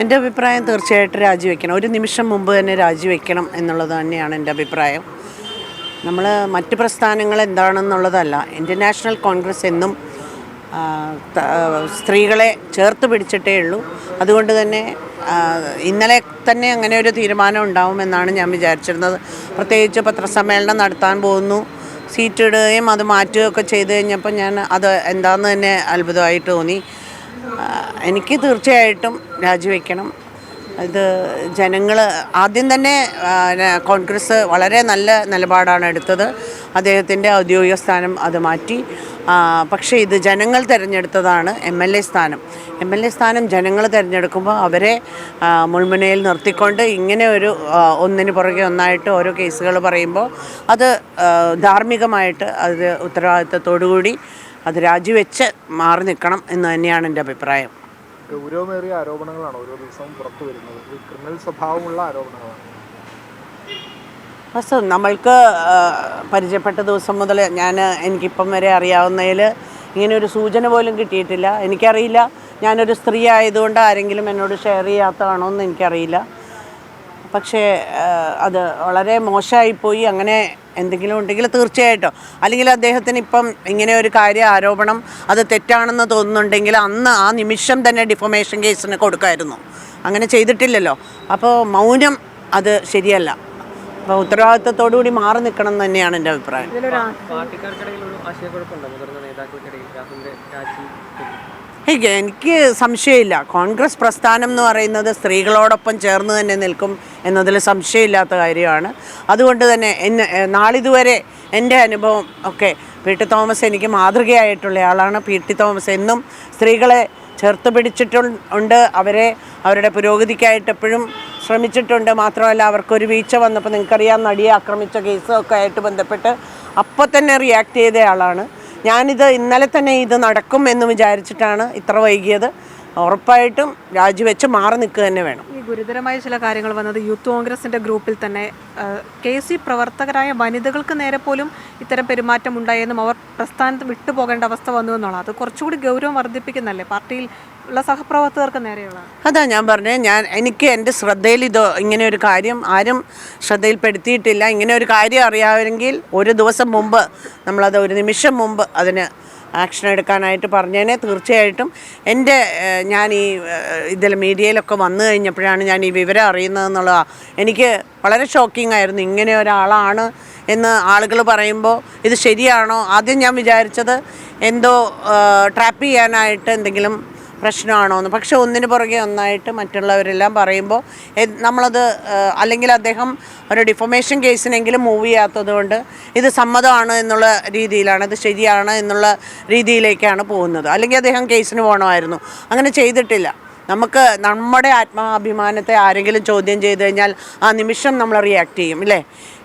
എന്റെ അഭിപ്രായം തീർച്ചയായിട്ടും രാജിവെക്കണം. ഒരു നിമിഷം മുമ്പ് തന്നെ രാജിവെക്കണം എന്നുള്ളത് തന്നെയാണ് എന്റെ അഭിപ്രായം. നമ്മൾ മറ്റ് പ്രസ്ഥാനങ്ങൾ എന്താണെന്നുള്ളതല്ല. ഇന്ത്യൻ നാഷണൽ കോൺഗ്രസ് എന്നും സ്ത്രീകളെ ചേർത്ത് പിടിച്ചിട്ടേ ഉള്ളൂ. അതുകൊണ്ട് തന്നെ ഇന്നലെ തന്നെ അങ്ങനെ ഒരു തീരുമാനം ഉണ്ടാവുമെന്നാണ് ഞാൻ വിചാരിച്ചിരുന്നത്. പ്രത്യേകിച്ച് പത്രസമ്മേളനം നടത്താൻ പോകുന്നു. സീറ്റ് ഇടുകയും അത് മാറ്റുകയൊക്കെ ചെയ്ത് കഴിഞ്ഞപ്പോൾ ഞാൻ അത് എന്താണെന്ന് തന്നെ അത്ഭുതമായിട്ട് തോന്നി. എനിക്ക് തീർച്ചയായിട്ടും രാജിവെക്കണം. ഇത് ജനങ്ങൾ ആദ്യം തന്നെ കോൺഗ്രസ് വളരെ നല്ല നിലപാടാണ് എടുത്തത്. അദ്ദേഹത്തിന്റെ ഔദ്യോഗിക സ്ഥാനം അത് മാറ്റി. പക്ഷേ ഇത് ജനങ്ങൾ തിരഞ്ഞെടുത്തതാണ് എം എൽ എ സ്ഥാനം. എം എൽ എ സ്ഥാനം ജനങ്ങൾ തിരഞ്ഞെടുക്കുമ്പോൾ അവരെ മുൾമുനയിൽ നിർത്തിക്കൊണ്ട് ഇങ്ങനെ ഒരു ഒന്നിന് പുറകെ ഒന്നായിട്ട് ഓരോ കേസുകൾ പറയുമ്പോൾ അത് ധാർമ്മികമായിട്ട് അത് ഉത്തരവാദിത്തത്തോടു കൂടി അത് രാജിവെച്ച് മാറി നിൽക്കണം എന്ന് തന്നെയാണ് എന്റെ അഭിപ്രായം. ഗൗരവമേറിയ ആരോപണങ്ങളാണ് ഓരോ ദിവസവും പുറത്തു വരുന്നത്. ക്രിമിനൽ സ്വഭാവമുള്ള ആരോപണങ്ങളാണ്. ഫസ്റ്റ് നമ്മൾക്ക് പരിചയപ്പെട്ട ദിവസം മുതൽ ഞാൻ എനിക്കിപ്പം വരെ അറിയാവുന്നതിൽ ഇങ്ങനെ ഒരു സൂചന പോലും കിട്ടിയിട്ടില്ല. എനിക്കറിയില്ല. ഞാനൊരു സ്ത്രീ ആയതുകൊണ്ട് ആരെങ്കിലും എന്നോട് ഷെയർ ചെയ്യാത്തതാണോ എന്ന് എനിക്കറിയില്ല. പക്ഷേ അത് വളരെ മോശമായിപ്പോയി. അങ്ങനെ എന്തെങ്കിലും ഉണ്ടെങ്കിൽ തീർച്ചയായിട്ടും. അല്ലെങ്കിൽ അദ്ദേഹത്തിന് ഇപ്പം ഇങ്ങനെ ഒരു കാര്യ ആരോപണം അത് തെറ്റാണെന്ന് തോന്നുന്നുണ്ടെങ്കിൽ അന്ന് ആ നിമിഷം തന്നെ ഡിഫമേഷൻ കേസിന് കൊടുക്കായിരുന്നു. അങ്ങനെ ചെയ്തിട്ടില്ലല്ലോ. അപ്പോൾ മൗനം അത് ശരിയല്ല. അപ്പോൾ ഉത്തരവാദിത്തത്തോടു കൂടി മാറി നിൽക്കണം എന്ന് തന്നെയാണ് എന്റെ അഭിപ്രായം. എനിക്ക് സംശയമില്ല. കോൺഗ്രസ് പ്രസ്ഥാനം എന്ന് പറയുന്നത് സ്ത്രീകളോടൊപ്പം ചേർന്ന് തന്നെ നിൽക്കും എന്നതിൽ സംശയമില്ലാത്ത കാര്യമാണ്. അതുകൊണ്ട് തന്നെ എന്നെ നാളിതുവരെ എന്റെ അനുഭവം ഒക്കെ പി ടി തോമസ് എനിക്ക് മാതൃകയായിട്ടുള്ള ആളാണ് പി ടി തോമസ് എന്നും സ്ത്രീകളെ ചേർത്ത് പിടിച്ചിട്ടുണ്ട് അവരെ അവരുടെ പുരോഗതിക്കായിട്ട് എപ്പോഴും ശ്രമിച്ചിട്ടുണ്ട്. മാത്രമല്ല അവർക്കൊരു വീഴ്ച വന്നപ്പോൾ നിങ്ങൾക്കറിയാം നടിയെ ആക്രമിച്ച കേസൊക്കെ ആയിട്ട് ബന്ധപ്പെട്ട് അപ്പം തന്നെ റിയാക്ട് ചെയ്ത ആളാണ് ഞാനിത് ഇന്നലെ തന്നെ ഇത് നടക്കും എന്ന് വിചാരിച്ചിട്ടാണ് ഇത്ര വൈകിയത്. ഉറപ്പായിട്ടും രാജിവെച്ച് മാറി നിൽക്കുക തന്നെ വേണം. ഈ ഗുരുതരമായ ചില കാര്യങ്ങൾ വന്നത് യൂത്ത് കോൺഗ്രസിന്റെ ഗ്രൂപ്പിൽ തന്നെ കെ സി പ്രവർത്തകരായ വനിതകൾക്ക് നേരെ പോലും ഇത്തരം പെരുമാറ്റം ഉണ്ടായെന്നും അവർ പ്രസ്ഥാനത്ത് വിട്ടുപോകേണ്ട അവസ്ഥ വന്നു എന്നുള്ളത് അത് കുറച്ചുകൂടി ഗൗരവം വർദ്ധിപ്പിക്കുന്നല്ലേ പാർട്ടിയിൽ ഉള്ള സഹപ്രവർത്തകർക്ക് നേരെയുള്ള? അതാ ഞാൻ പറഞ്ഞത് ഞാൻ എനിക്ക് എന്റെ ശ്രദ്ധയിൽ ഇത് ഇങ്ങനെ ഒരു കാര്യം ആരും ശ്രദ്ധയിൽപ്പെടുത്തിയിട്ടില്ല. ഇങ്ങനെ ഒരു കാര്യം അറിയാമെങ്കിൽ ഒരു ദിവസം മുമ്പ് നമ്മളത് ഒരു നിമിഷം മുമ്പ് അതിന് ആക്ഷൻ എടുക്കാനായിട്ട് പറഞ്ഞേനെ. തീർച്ചയായിട്ടും എന്റെ ഞാൻ ഈ ഇതിൽ മീഡിയയിലൊക്കെ വന്നു കഴിഞ്ഞപ്പോഴാണ് ഞാൻ ഈ വിവരം അറിയുന്നതെന്നുള്ളതാണ് എനിക്ക് വളരെ ഷോക്കിംഗ് ആയിരുന്നു. ഇങ്ങനെ ഒരാളാണ് എന്ന് ആളുകൾ പറയുമ്പോൾ ഇത് ശരിയാണോ? ആദ്യം ഞാൻ വിചാരിച്ചത് എന്തോ ട്രാപ്പ് ചെയ്യാനായിട്ട് എന്തെങ്കിലും പ്രശ്നമാണോ എന്ന് പക്ഷെ ഒന്നിന് പുറകെ ഒന്നായിട്ട് മറ്റുള്ളവരെല്ലാം പറയുമ്പോൾ നമ്മളത് അല്ലെങ്കിൽ അദ്ദേഹം ഒരു ഡിഫോമേഷൻ കേസിനെങ്കിലും മൂവ് ചെയ്യാത്തത് കൊണ്ട് ഇത് സമ്മതമാണ് എന്നുള്ള രീതിയിലാണ് ഇത് ശരിയാണ് എന്നുള്ള രീതിയിലേക്കാണ് പോകുന്നത്. അല്ലെങ്കിൽ അദ്ദേഹം കേസിന് പോകണമായിരുന്നു അങ്ങനെ ചെയ്തിട്ടില്ല. നമുക്ക് നമ്മുടെ ആത്മാഭിമാനത്തെ ആരെങ്കിലും ചോദ്യം ചെയ്ത് കഴിഞ്ഞാൽ ആ നിമിഷം നമ്മൾ റിയാക്ട് ചെയ്യും ഇല്ലേ?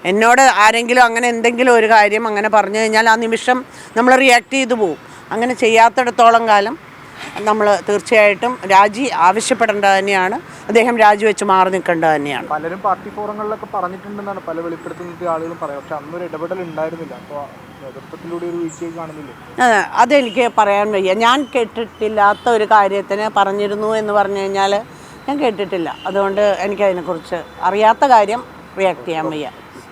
എന്നോട് ആരെങ്കിലും അങ്ങനെ എന്തെങ്കിലും ഒരു കാര്യം അങ്ങനെ പറഞ്ഞു കഴിഞ്ഞാൽ ആ നിമിഷം നമ്മൾ റിയാക്ട് ചെയ്തു പോകും അങ്ങനെ ചെയ്യാത്തിടത്തോളം കാലം നമ്മൾ തീർച്ചയായിട്ടും രാജി ആവശ്യപ്പെടേണ്ടത് തന്നെയാണ്. അദ്ദേഹം രാജിവെച്ച് മാറി നിൽക്കേണ്ടത് തന്നെയാണ്. പലരും പാർട്ടി ഫോറങ്ങളിലൊക്കെ പറഞ്ഞിട്ടുണ്ടെന്നാണ് പല വെളിപ്പെടുത്തുന്നത് ആളുകളും പറയാം പക്ഷെ അന്നൊരു ഇടപെടൽ ഉണ്ടായിരുന്നില്ല. അപ്പോൾ നേതൃത്വത്തിലൂടെ ഒരു വീഴ്ചയും കാണുന്നില്ലേ? അതെ, അതെനിക്ക് പറയാൻ വയ്യ. ഞാൻ കേട്ടിട്ടില്ലാത്ത ഒരു കാര്യത്തിന് പറഞ്ഞിരുന്നു എന്ന് പറഞ്ഞു കഴിഞ്ഞാൽ ഞാൻ കേട്ടിട്ടില്ല. അതുകൊണ്ട് എനിക്കതിനെക്കുറിച്ച് അറിയാത്ത കാര്യം റിയാക്ട് ചെയ്യാൻ വയ്യ.